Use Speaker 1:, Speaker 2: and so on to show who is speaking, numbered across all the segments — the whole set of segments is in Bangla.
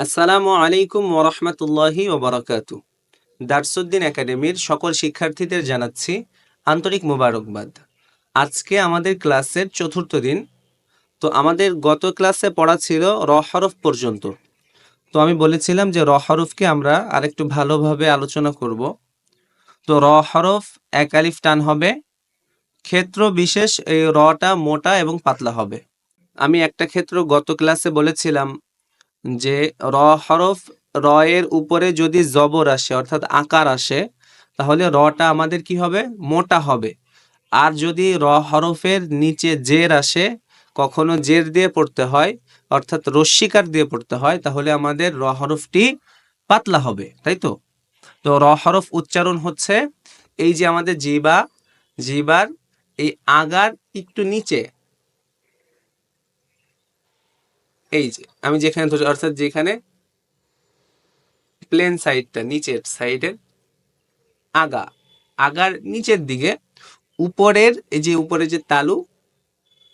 Speaker 1: আসসালামু আলাইকুম ওরহমতুল্লাহি ওবরাকাতু দারসুদ্দিন একাডেমির সকল শিক্ষার্থীদের জানাচ্ছি আন্তরিক মোবারকবাদ। আজকে আমাদের ক্লাসের চতুর্থ দিন। তো আমাদের গত ক্লাসে পড়া ছিল র হরফ পর্যন্ত। তো আমি বলেছিলাম যে র হরফকে আমরা আরেকটু ভালোভাবে আলোচনা করব। তো র হরফ এক আলিফ টান হবে। ক্ষেত্র বিশেষ এই রটা মোটা এবং পাতলা হবে। আমি একটা ক্ষেত্র গত ক্লাসে বলেছিলাম যে র হরফ র এর উপরে যদি জবর আসে, অর্থাৎ আকার আসে, তাহলে রটা আমাদের কি হবে? মোটা হবে। আর যদি র হরফের নিচে জের আসে, কখনো জের দিয়ে পড়তে হয়, অর্থাৎ রস্বীকার দিয়ে পড়তে হয়, তাহলে আমাদের র হরফটি পাতলা হবে, তাই তো? তো র হরফ উচ্চারণ হচ্ছে এই যে আমাদের জিবা, জিবার এই আগার একটু নিচে এই যে, আমি যেখানে ধরি অর্থাৎ যেখানে প্লেন সাইডটা নিচের সাইডের আগা, আগার নিচের দিকে, উপরের এই যে উপরে যে তালু,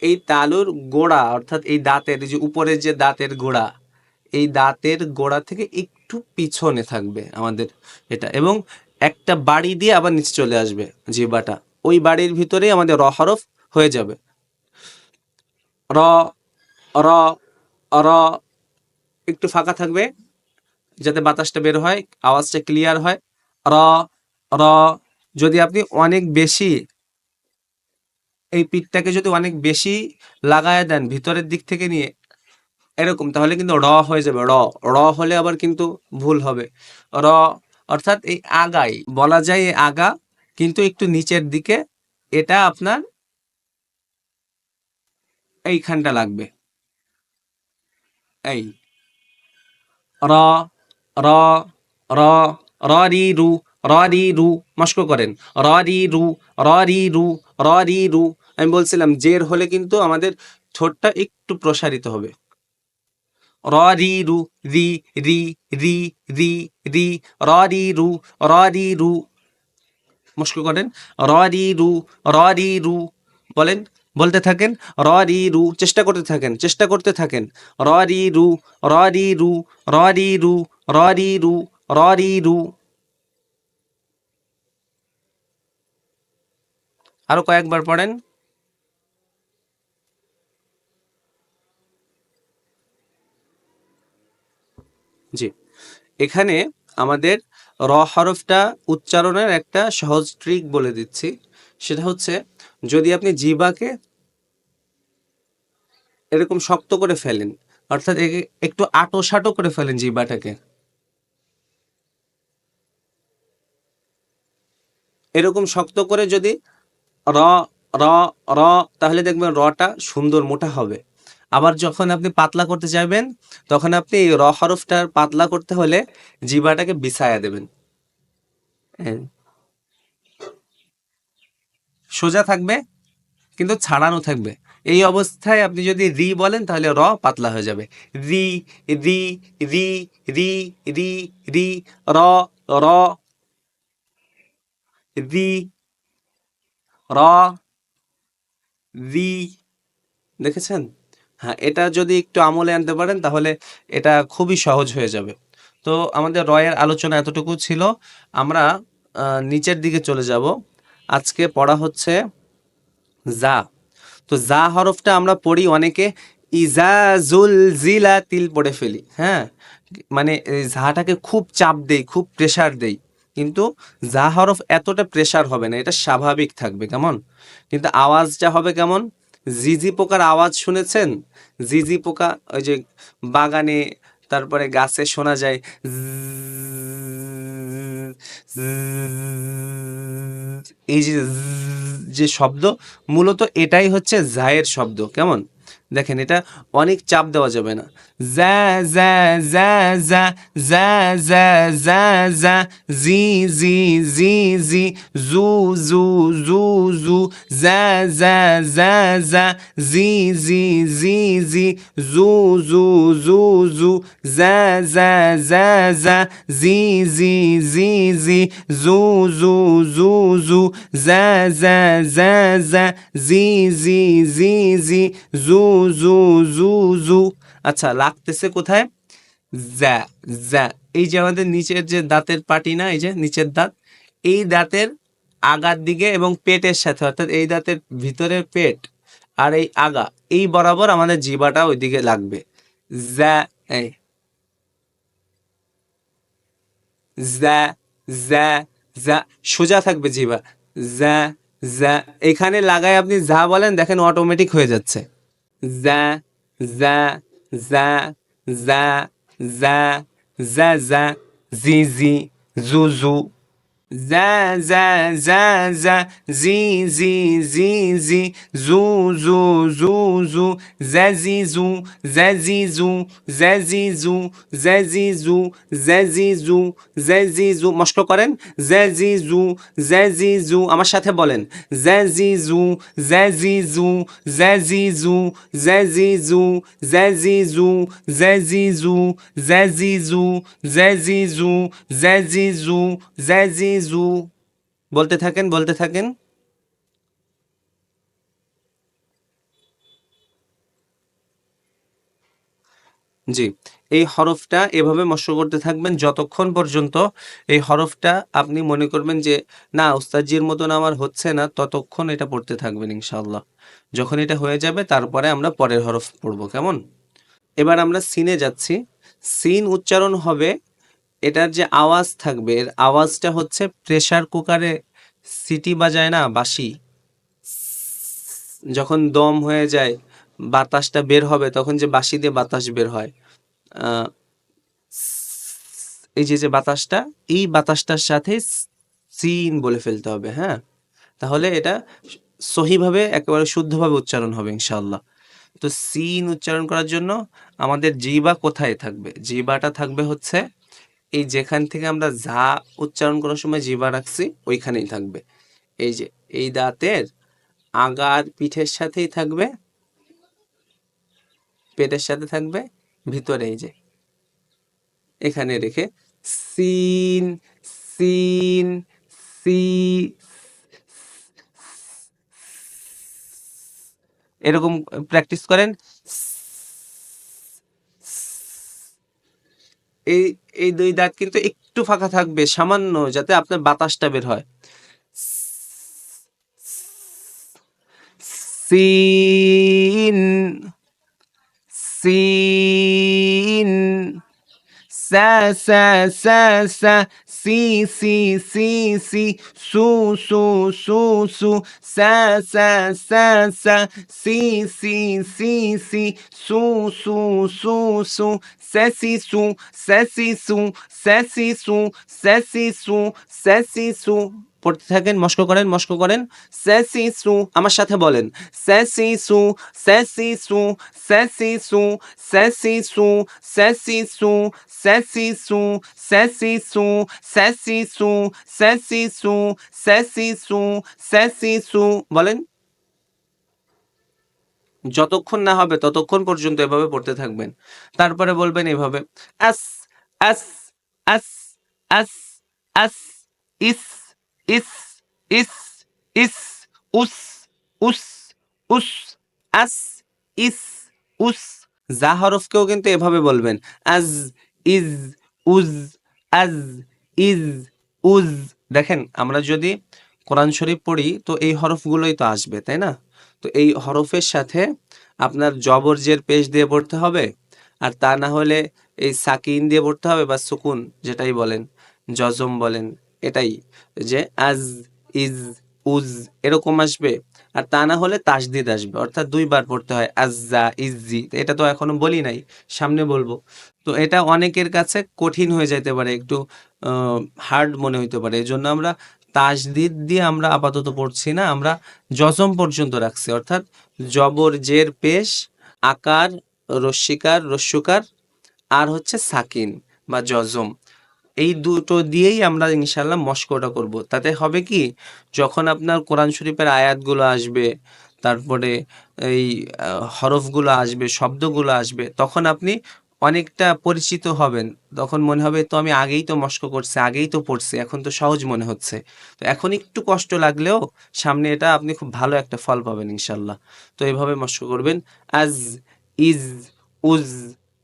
Speaker 1: এই তালুর গোড়া, অর্থাৎ এই দাঁতের যে উপরের যে দাঁতের গোড়া, এই দাঁতের গোড়া থেকে একটু পিছনে থাকবে আমাদের এটা এবং একটা বাড়ি দিয়ে আবার নিচে চলে আসবে জিবাটা ওই বাড়ির ভিতরেই আমাদের র হরফ হয়ে যাবে। র র র একটু ফাঁকা থাকবে, যাতে বাতাসটা বের হয়, আওয়াজটা ক্লিয়ার হয়। র র, যদি আপনি অনেক বেশি এই পিঠটাকে যদি অনেক বেশি লাগায় দেন ভিতরের দিক থেকে নিয়ে, এরকম, তাহলে কিন্তু র হয়ে যাবে। র র হলে আবার কিন্তু ভুল হবে। র, অর্থাৎ এই আগাই, বলা যায় এই আগা, কিন্তু একটু নিচের দিকে, এটা আপনার এইখানটা লাগবে। এই। র র র র রি রু র রি মস্ক করেন। র রি রু র রি রু র রি রু আমি বলছিলাম, জের হলে কিন্তু আমাদের ঠোঁটটা একটু প্রসারিত হবে। র রি, রু, রি রি রি রি রি র রি রু র রি রু মস্ক করেন। র রি রু র রি রু বলেন। বলতে থাকেন র রি রু চেষ্টা করতে থাকেন, চেষ্টা করতে থাকেন র রি রু র রি রু র রি রু র রি রু র রি রু আরও কয়েকবার পড়েন। জি, এখানে আমাদের র হরফটা উচ্চারণের একটা সহজ ট্রিক বলে দিচ্ছি। সেটা হচ্ছে যদি আপনি জিবাকে এরকম শক্ত করে ফেলেন, অর্থাৎ একটু আটো সাটো করে ফেলেন জিবাটাকে, এরকম শক্ত করে যদি র র র, তাহলে দেখবেন রটা সুন্দর মোটা হবে আবার যখন আপনি পাতলা করতে চাইবেন তখন আপনি র হরফটার পাতলা করতে হলে জিবাটাকে বিছায়া দেবেন হ্যাঁ। সোজা থাকবে, কিন্তু ছাড়ানো থাকবে। এই অবস্থায় আপনি যদি রি বলেন, তাহলে র পাতলা হয়ে যাবে। রি রি রি রি রি রি, র র, রি র, রি। দেখেছেন? হ্যাঁ এটা যদি একটু আমলে আনতে পারেন, তাহলে এটা খুবই সহজ হয়ে যাবে। তো আমাদের রয়ের আলোচনা এতটুকু ছিল। আমরা নিচের দিকে চলে যাব। আজকে পড়া হচ্ছে জা তো জা হরফটা আমরা পড়ি অনেকে ইজাজুল জিলা তিল পড়ে ফেলি হ্যাঁ? মানে ঝাটাকে খুব চাপ দেই, খুব প্রেসার দেই। কিন্তু জা হরফ এতটা প্রেশার হবে না, এটা স্বাভাবিক থাকবে, কেমন? কিন্তু আওয়াজটা হবে কেমন? জিজি পোকার আওয়াজ শুনেছেন? জিজি পোকা, ওই যে বাগানে তারপরে গাছে শোনা যায় এই যে শব্দ মূলত এটাই হচ্ছে জায়ের শব্দ কেমন? দেখেন এটা অনেক চাপ দেওয়া যাবে না যা যা যা যা যা যা যা যা জি জি জি জি জু জু জু জু যা যা যা যা জি জি জি জি জু জু জু জু যা যা যা যা জি জি জি জি জু জু জু জু যা যা যা যা জি জি জি জি জু জু জু জু। আচ্ছা লাগতেছে কোথায়? জ্যা জ্যা। এই যে আমাদের নিচের যে দাঁতের পাটি না, এই যে নিচের দাঁত, এই দাঁতের আগার দিকে এবং পেটের সাথে, অর্থাৎ এই দাঁতের ভিতরের পেট আর এই আগা, এই বরাবর আমাদের জিবাটা ওইদিকে লাগবে। জ্যা, এই। জ্যা জ্যা জ্যা। সোজা থাকবে জিবা জ্যা জ্যা। এখানে লাগায় আপনি যা বলেন, দেখেন অটোমেটিক হয়ে যাচ্ছে। za za za za za za za zizi, zuzu. জ্যা জ্যা জ্যা জ্যা জি জি জি জি জু জু জু জু জ্যা জি জু জ্যা জি জু জ্যা জি জু জ্যা জি জু জ্যা জি জু জ্যা জি জু মস্ক করেন জ্যা জি জু জ্যা জি জু আমার সাথে বলেন জ্যা জি জু জ্যা জি জু জ্যা জি জু জ্যা জি জু জ্যা জি জু জ্যা জি জু জ্যা জি জু জ্যা জি জু জ্যা জি জু জ্যা জি জু বলতে থাকেন বলতে থাকেন। জি, এই হরফটা এভাবে মস্ক করতে থাকবেন যতক্ষণ পর্যন্ত এই হরফটা আপনি মনে করবেন যে, না, উস্তাদজির মতন আমার হচ্ছে না, ততক্ষণ এটা পড়তে থাকবেন ইনশাআল্লাহ। যখন এটা হয়ে যাবে, তারপরে আমরা পরের হরফ পড়ব, কেমন? এবার আমরা সিনে যাচ্ছি। সিন উচ্চারণ হবে এটার যে আওয়াজ থাকবে, এর আওয়াজটা হচ্ছে প্রেসার কুকারে সিটি বাজায় না, বাঁশি? যখন দম হয়ে যায়, বাতাসটা বের হবে, তখন যে বাঁশি দিয়ে বাতাস বের হয় এই যে যে বাতাসটা, এই বাতাসটার সাথে সিন বলে ফেলতে হবে হ্যাঁ? তাহলে এটা সহিভাবে, একেবারে শুদ্ধভাবে উচ্চারণ হবে ইনশাল্লাহ তো সিন উচ্চারণ করার জন্য আমাদের জিবা কোথায় থাকবে? জিবাটা থাকবে হচ্ছে এই যেখান থেকে আমরা যা উচ্চারণ করার সময় জিবা রাখছি, ওইখানেই থাকবে। এই যে, এই দাঁতের আগার পিঠের সাথেই থাকবে, পেটের সাথে থাকবে, ভিতরে এই যে, এখানে রেখে সিন সিন, সি, এরকম প্র্যাকটিস করেন। এই এই দুই দাঁত কিন্তু একটু ফাঁকা থাকবে, সামান্য যাতে আপনার বাতাসটা বের হয়। সিন সিন সা সা সা সা সি সি সি সি সু সু সু সু সা সা সা সা সি সি সি সি সু সু সু সু সে সি সু সে সি সু সে সি সু সে সি সু সে সি সু পড়তে থাকেন মস্ক করেন মস্ক করেন সে সি আমার সাথে বলেন সে সি সু সে সি সু সে সি সু সে সি সু সে সি সু সে সি সু সে সি সু সে সি সু সে সি সু সে সি সু সে সি সু বলেন যতক্ষণ না হবে ততক্ষণ পর্যন্ত এভাবে পড়তে থাকবেন তারপরে বলবেন এভাবে আস আস আস আস আস ইস ইস ইস ইস, উস উস উস, আস, ইস, উস। যা হরফকেও কিন্তু এভাবে বলবেন। আজ, ইজ, উজ, আজ, ইজ, উজ। দেখেন, আমরা যদি কোরআন শরীফ পড়ি, তো এই হরফগুলোই তো আসবে, তাই না? তো এই হরফের সাথে আপনার জবর জের পেশ দিয়ে পড়তে হবে, আর তা না হলে এই সাকিন দিয়ে পড়তে হবে বা সুকুন, যেটাই বলেন, জজম বলেন এটাই যে আজ ইজ উজ এরকম আসবে। আর তা না হলে তাসদিদ আসবে। অর্থাৎ দুইবার পড়তে হয় আজ্জা ইজি এটা তো এখনও বলি নাই, সামনে বলব। তো এটা অনেকের কাছে কঠিন হয়ে যেতে পারে, একটু হার্ড মনে হইতে পারে। এই জন্য আমরা তাসদিদ দিয়ে আমরা আপাতত পড়ছি না, আমরা জজম পর্যন্ত রাখছি। অর্থাৎ জবর, জের, পেশ, আকার রস্যিকার রস্যুকার, আর হচ্ছে সাকিন বা জজম এই দুটো দিয়েই আমরা ইনশাল্লাহ মস্কটা করব। তাতে হবে কি, যখন আপনার কোরআন শরীফের আয়াতগুলো আসবে, তারপরে এই হরফগুলো আসবে, শব্দগুলো আসবে, তখন আপনি অনেকটা পরিচিত হবেন। তখন মনে হবে, তো আমি আগেই তো মস্ক করছি, আগেই তো পড়ছি, এখন তো সহজ মনে হচ্ছে। তো এখন একটু কষ্ট লাগলেও সামনে এটা আপনি খুব ভালো একটা ফল পাবেন ইনশাল্লাহ তো এভাবে মস্ক করবেন, আজ ইজ, উজ,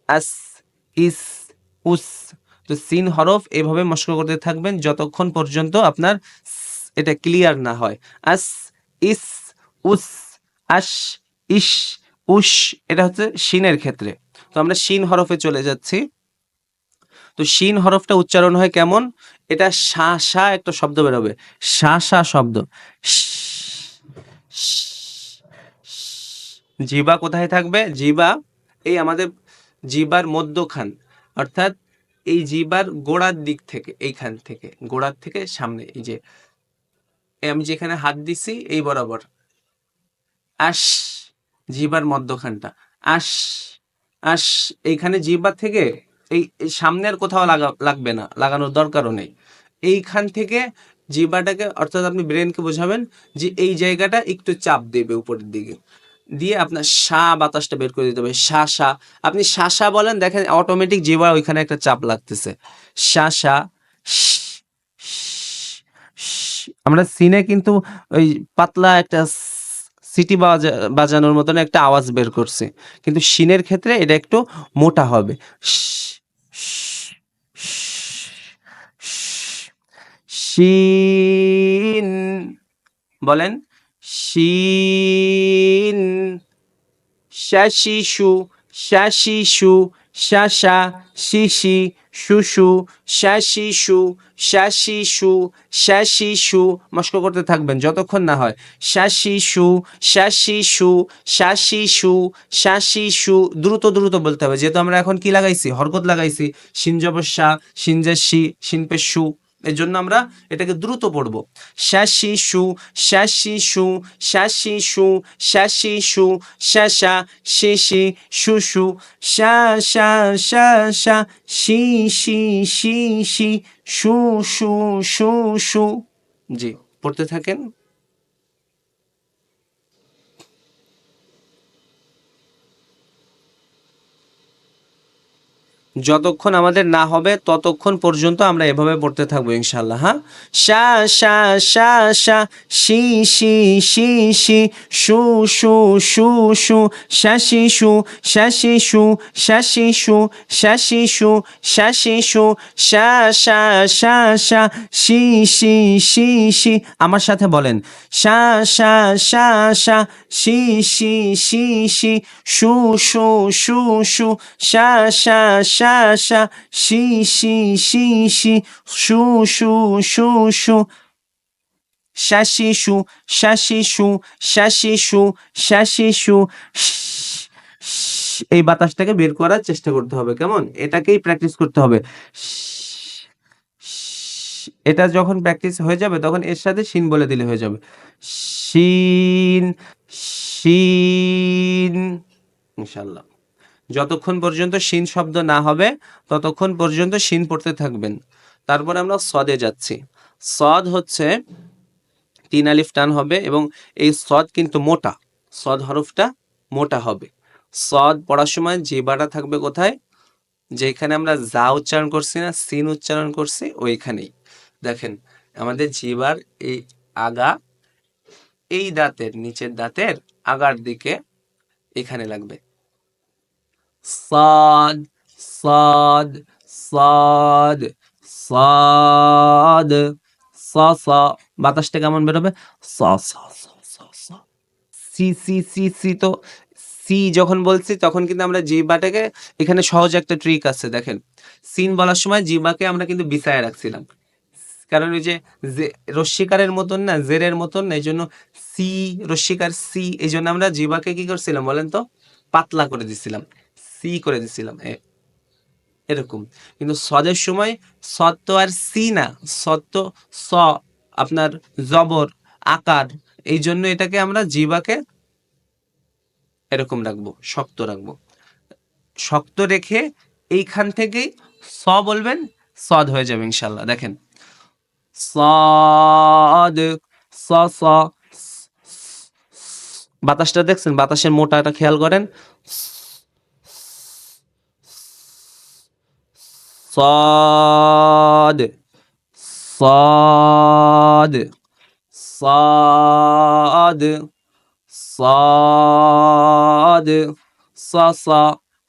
Speaker 1: আস, ইস, উস তো সিন হরফ এভাবে মস্ক করতে থাকবেন যতক্ষণ পর্যন্ত আপনার এটা ক্লিয়ার না হয়। আস, ইস, উস আশ ইস, উস, এটা হচ্ছে শিনের ক্ষেত্রে। তো আমরা শিন হরফে চলে যাচ্ছি। তো শিন হরফটা উচ্চারণ হয় কেমন? এটা শা শা একটা শব্দ বেরোবে। শা শা শব্দ। জিবা কোথায় থাকবে? জিবা, এই আমাদের জিবার মধ্যখান। অর্থাৎ এই জিবার গোড়ার দিক থেকে, এইখান থেকে, গোড়ার থেকে সামনে, এই যে আমি যেখানে হাত দিছি, এই বরাবর। আশ জিবার মধ্যখানটা। আশ আশ এইখানে জিবার থেকে এই এই সামনে আর কোথাও লাগা, লাগবে না, লাগানোর দরকারও নেই। এইখান থেকে জিবাটাকে, অর্থাৎ আপনি ব্রেনকে বোঝাবেন যে এই জায়গাটা একটু চাপ দেবে উপরের দিকে। দিয়ে আপনার সা বাতাসটা বের করে দিতে হবে সা সা আপনি সা সা বলেন দেখেন অটোমেটিক জিবা ওইখানে একটা চাপ লাগতেছে সা সা আমরা সিনে কিন্তু ওই পাতলা একটা সিটি বাজা বাজানোর মতন একটা আওয়াজ বের করছে কিন্তু শিনের ক্ষেত্রে এটা একটু মোটা হবে বলেন শিন শাশিশু শাশিশু, শাশা, শিশি, শুশু, শাশিশু শাশিশু শাশিশু, মস্ক করতে থাকবেন যতক্ষণ না হয়। শাশিশু শাশিশু শাশিশু শাশিশু, দ্রুত দ্রুত বলতে হবে। যেহেতু আমরা এখন কি লাগাইছি? হরকত লাগাইছি। সিনজবসা, সিনজাসি সিনপেশু এর জন্য আমরা এটাকে দ্রুত পড়ব। শ্যাশি শাশিশু শ্যাশি শাশিশু শাশা সু শুশু শা শা শা শা শি শি শি শি সু সু সু সু। জি, পড়তে থাকেন। যতক্ষণ আমাদের না হবে ততক্ষণ পর্যন্ত আমরা এভাবে পড়তে থাকব ইনশাল্লাহ হ্যাঁ শা শা শা শা শি শি শি শি শু শু শু শু শাশি শু শাশি শু শাশি শু শাশি শু শাশি শু শা শা শা শা শি শি শি শি আমার সাথে বলেন শা শা শা শা শি শি শি শি শু শু শু শু শা শা শা শা শি শি শি শি শু শু শু শু শাশিশু শাশিশু শাশিশু শাশিশু এই বাতাসটাকে বের করার চেষ্টা করতে হবে, কেমন? এটাকেই প্র্যাকটিস করতে হবে। এটা যখন প্র্যাকটিস হয়ে যাবে, তখন এর সাথে শিন বলে দিলে হয়ে যাবে। শিন শিন ইনশাল্লাহ যতক্ষণ পর্যন্ত শিন শব্দ না হবে, ততক্ষণ পর্যন্ত শিন পড়তে থাকবেন। তারপরে আমরা সদে যাচ্ছি। সদ হচ্ছে তিন আলিফ টান হবে এবং এই সদ কিন্তু মোটা। সদ হরফটা মোটা হবে। সদ পড়ার সময় জিবাটা থাকবে কোথায়? যেখানে আমরা যা উচ্চারণ করছি না, সিন উচ্চারণ করছি ওইখানেই। দেখেন, আমাদের জিবার এই আগা, এই দাঁতের, নিচের দাঁতের আগার দিকে এখানে লাগবে। সাদ সাদ সাদ সাদ সা সা বাতাসটা কেমন বেরোবে? সা সা সা সা সা। সি সি তো, সি যখন বলছি তখন কিন্তু আমরা জিবাটাকে এখানে সহজ একটা ট্রিক আছে, দেখেন। সিন বলার সময় জিবাকে আমরা কিন্তু বিছায় রাখছিলাম। কারণ ওই যে রশ্মিকারের মতন না, জেরের মতন, এই জন্য সি, রশ্মিকার সি, এই জন্য আমরা জিবাকে কি করছিলাম বলেন তো? পাতলা করে দিছিলাম। সি করে দিছিলাম এরকম। কিন্তু সদের সময় তো আর সি না তো স, আপনার জবর, আকার, এই জন্য এটাকে আমরা জিবাকে এরকম রাখব, শক্ত রাখব। শক্ত রেখে এইখান থেকেই স বলবেন, সদ হয়ে যাবে ইনশাল্লাহ দেখেন, সদ স স, বাতাসটা দেখছেন? বাতাসের মোটাটা খেয়াল করেন? صاد صاد صاد صاد صصا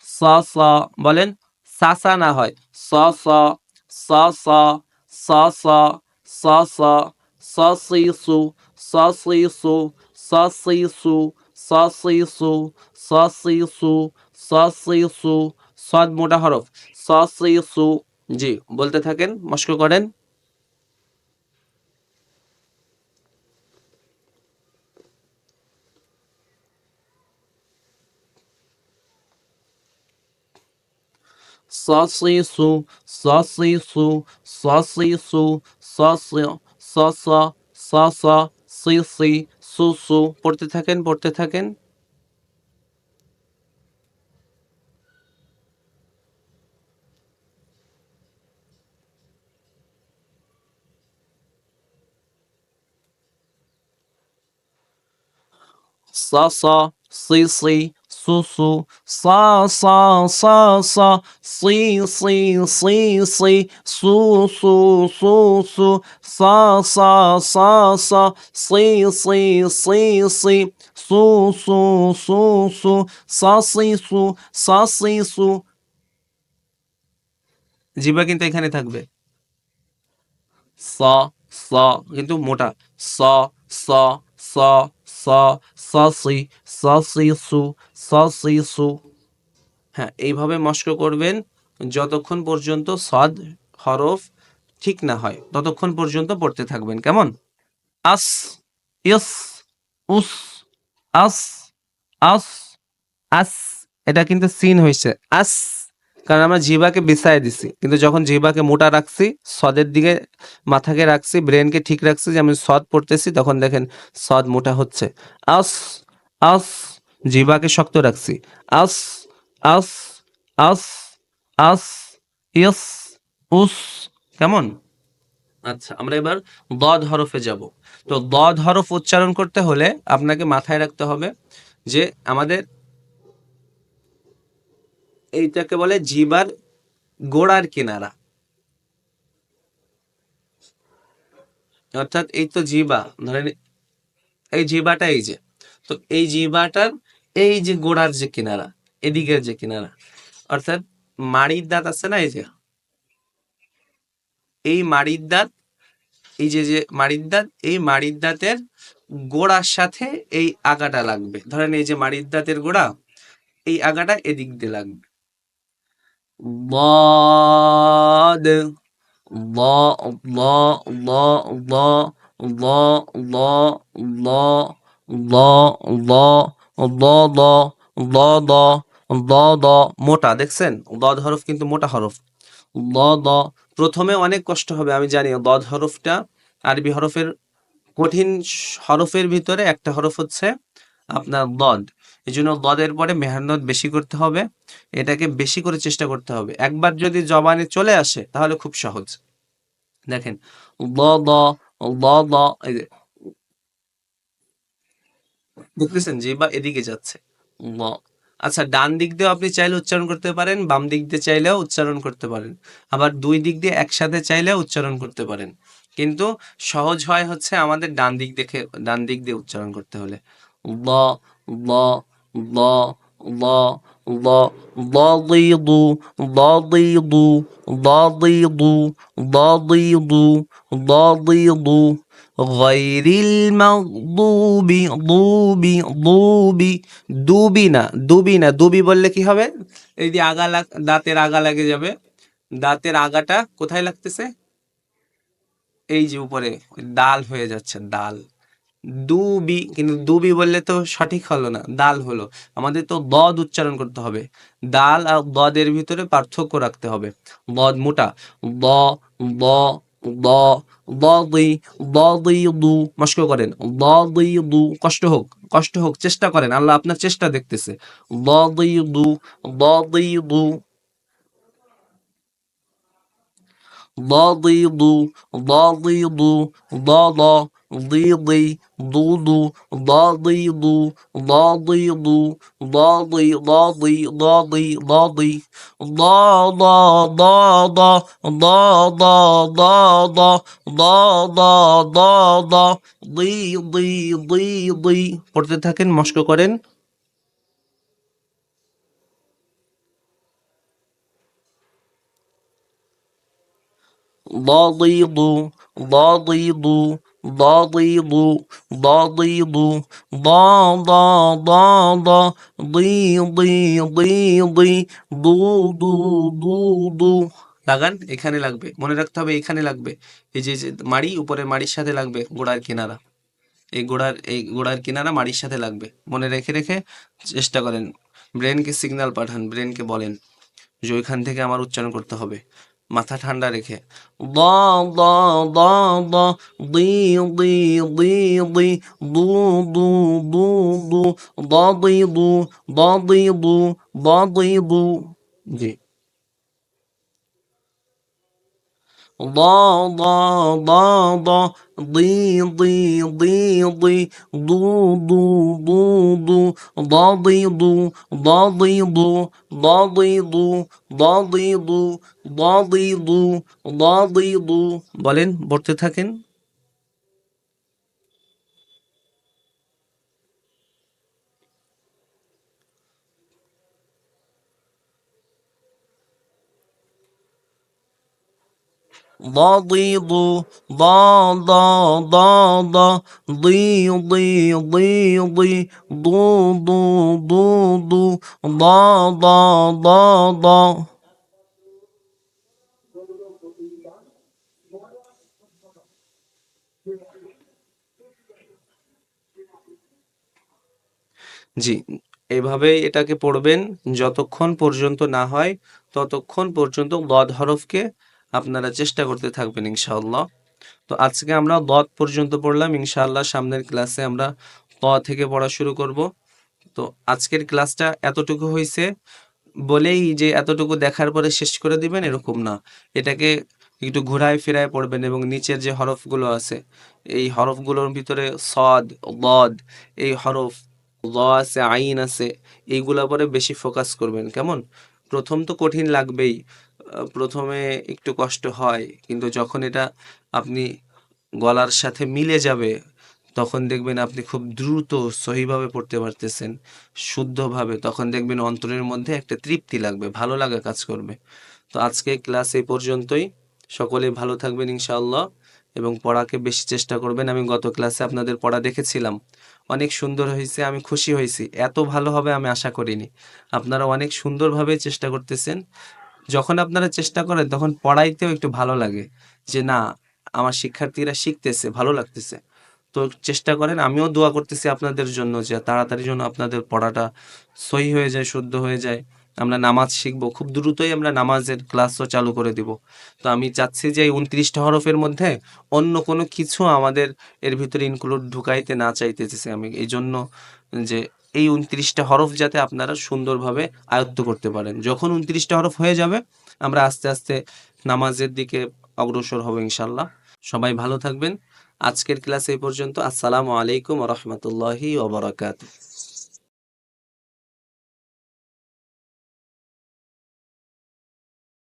Speaker 1: صصا বলেন সাসা না হয়, সসা সসা সসা সসা সসিসু সসিসু সসিসু সসিসু সসিসু সসিসু, সদ মোটা হরফ। সা, জি, বলতে থাকেন, মস্ক করেন। সসিসু সসিসু সসিসু সসি সস সস, সিসি, সুসু পড়তে থাকেন পড়তে থাকেন। सा सा सी सी सु सु सा सा सा सा सी सी सी सी सु सु सु सु सा सा सा सा सी सी सी सी सु सु सु सु सा सी সু সা সি সু জিবা কিন্তু এখানে থাকবে। স স কিন্তু মোটা। স স স স স সি স সি সু। হ্যাঁ এইভাবে মস্ক করবেন যতক্ষণ পর্যন্ত সদ হরফ ঠিক না হয়, ততক্ষণ পর্যন্ত পড়তে থাকবেন। কেমন? আস, ইস, উস, আস আস আস। এটা কিন্তু সিন হয়েছে আস। কারণ আমরা জিবাকে বিছায় দিছি। কিন্তু যখন জিবাকে মোটা রাখছি, সদের দিকে মাথাকে রাখছি, ব্রেনকে ঠিক রাখছি যে আমি সদ পড়তেছি, তখন দেখেন সদ মোটা হচ্ছে। আস আস জিবাকে শক্ত রাখছি। আস আস আস আস ইস উস, কেমন? আচ্ছা আমরা এবার দদ হরফে যাব। তো দদ হরফ উচ্চারণ করতে হলে আপনাকে মাথায় রাখতে হবে যে আমাদের এইটাকে বলে জিবার গোড়ার কিনারা। অর্থাৎ এই তো জিবা, ধরেন এই জিবাটা এই যে, তো এই জিবাটার এই যে গোড়ার যে কিনারা, এদিকের যে কিনারা, অর্থাৎ মাড়ির দাঁত আছে না এই যে? এই মাড়ির দাঁত, এই যে যে মাড়ির দাঁত, এই মাড়ির দাঁতের গোড়ার সাথে এই আগাটা লাগবে। ধরেন এই যে মাড়ির দাঁতের গোড়া, এই আগাটা এদিক দিয়ে লাগবে। ضاد ضا ضا ضا ضا ضا ضا ضا ضا ضا ضا ضا ضا ضا ضا ضا মোটা দেখছেন দদ হরফ কিন্তু মোটা হরফ দ দ প্রথমে অনেক কষ্ট হবে আমি জানি দদ হরফটা আরবি হরফের কঠিন হরফের ভিতরে একটা হরফ হচ্ছে আপনার দদ এই জন্য দদের পরে মেহনত বেশি করতে হবে, এটাকে বেশি করে চেষ্টা করতে হবে। একবার যদি জবানে চলে আসে, তাহলে খুব সহজ। দেখেন দেখতেছেন যে বা এদিকে যাচ্ছে। আচ্ছা ডান দিক দিয়েও আপনি চাইলে উচ্চারণ করতে পারেন, বাম দিক দিয়ে চাইলেও উচ্চারণ করতে পারেন। আবার দুই দিক দিয়ে একসাথে চাইলেও উচ্চারণ করতে পারেন। কিন্তু সহজ হয় হচ্ছে আমাদের ডান দিক দেখে, ডান দিক দিয়ে উচ্চারণ করতে হলে। ল ল ল ল ল ضضيض ضضيض ضضيض ضضيض ضضيض غير المغضوب ضوبي ضوبي দুবি না দুবি না দুবি বললে কি হবে এই যে আগা লাগ দাঁতের আগা লাগে যাবে দাঁতের আগাটা কোথায় লাগতেছে এই যে উপরে ডাল হয়ে যাচ্ছে ডাল দুবি কিন্তু দুবি বললে তো সঠিক হলো না দাল হলো আমাদের তো দদ উচ্চারণ করতে হবে দাল আর দদের ভিতরে পার্থক্য রাখতে হবে দদ মোটা দ দ দ দদি দদি দু মস্ক করেন দদি দু কষ্ট হোক কষ্ট হোক চেষ্টা করেন আল্লাহ আপনার চেষ্টা দেখতেছে দদি দু দদি দু ضضيض ضضيض ضض ضيضي ضوضو ضاضي ضو ضاضي ضو ضاضي ضاضي ضاضي ضاضي ضاضا ضاضا ضاضا ضاضا ضاضا ضاضا ضي ضي ضي ضي পড়তে থাকেন মস্ক করেন ضاضي ضو ضاضي ضو ضضيض ضضيض ضا ضا ضا ضا ضي ضي ضي ضي দু দু দু দু লাগান এখানে লাগবে মনে রাখতে হবে এখানে লাগবে এই যে যে মাড়ি উপরে মাড়ির সাথে লাগবে গোড়ার কিনারা এই গোড়ার এই গোড়ার কিনারা মাড়ির সাথে লাগবে মনে রেখে রেখে চেষ্টা করেন ব্রেনকে সিগন্যাল পাঠান ব্রেনকে বলেন যে ওইখান থেকে আমার উচ্চারণ করতে হবে মাথা ঠান্ডা রেখে, দ দ দ দ, দি দি দি দি, দু দু দু দু, দ, দি, দু, দ, দি, দু, দ, দি, দু। জি। ضا ضا ضا ضا ضي ضي ضي ضي ضو ضو ضو ضو ضا ضي ضو ضا ضي ضو ضا ضي ضو ضا ضي ضو ضا ضي ضو ضا ضي ضو বলেন পড়তে থাকেন ضضيض ضا ضا ضا ضا ضي ضي ضي ضي ضو ضو ضو ضو ضا ضا ضا ضا জি এভাবে এটাকে পড়বেন যতক্ষণ পর্যন্ত না হয় ততক্ষণ পর্যন্ত দদ হরফকে আপনারা চেষ্টা করতে থাকবেন ইনশাআল্লাহ। তো আজকে আমরা দদ পর্যন্ত পড়লাম, ইনশাআল্লাহ সামনের ক্লাসে আমরা ত থেকে পড়া শুরু করব। তো আজকের ক্লাসটা এতটুকু হয়েছে বলেই যে এতটুকু দেখার পরে শেষ করে দিবেন এরকম না। এটাকে একটু ঘুরায় ফেরায় পড়বেন এবং নিচের যে হরফগুলো আছে, এই হরফগুলোর ভিতরে সদ দদ এই হরফ ল আছে, আইন আছে, এইগুলা পরে বেশি ফোকাস করবেন। কেমন? প্রথম তো কঠিন লাগবেই। প্রথমে একটু কষ্ট হয়, কিন্তু যখন এটা আপনি গলার সাথে মিলে যাবে, তখন দেখবেন আপনি খুব দ্রুত সহিভাবে পড়তে পারতেছেন, শুদ্ধভাবে। তখন দেখবেন অন্তরের মধ্যে একটা তৃপ্তি লাগবে, ভালো লাগা কাজ করবে। তো আজকে ক্লাস এই পর্যন্তই। সকলে ভালো থাকবেন ইনশাআল্লাহ, এবং পড়াকে বেশি চেষ্টা করবেন। আমি গত ক্লাসে আপনাদের পড়া দেখেছিলাম। অনেক সুন্দর হয়েছে, আমি খুশি হয়েছি। এত ভালো হবে আমি আশা করিনি। আপনারা অনেক সুন্দরভাবে চেষ্টা করতেছেন। যখন আপনারা চেষ্টা করেন, তখন পড়াইতেও একটু ভালো লাগে যে, না, আমার শিক্ষার্থীরা শিখতেছে, ভালো লাগতেছে। তো চেষ্টা করেন, আমিও দোয়া করতেছি আপনাদের জন্য যে, তাড়াতাড়ি যেন আপনাদের পড়াটা সহি হয়ে যায়, শুদ্ধ হয়ে যায়। আমরা নামাজ শিখব, খুব দ্রুতই আমরা নামাজের ক্লাসও চালু করে দিব। তো আমি চাচ্ছি যে উনত্রিশটা হরফের মধ্যে অন্য কোনো কিছু আমাদের এর ভিতরে ইনক্লুড ঢুকাইতে না চাইতেছি আমি। এই জন্য যে এই উনত্রিশটা হরফ যাতে আপনারা সুন্দরভাবে আয়ত্ত করতে পারেন। যখন উনত্রিশটা হরফ হয়ে যাবে, আমরা আস্তে আস্তে নামাজের দিকে অগ্রসর হব ইনশাল্লাহ সবাই ভালো থাকবেন। আজকের ক্লাস এই পর্যন্ত। আসসালামু আলাইকুম রহমতুল্লাহি ওবরাকাত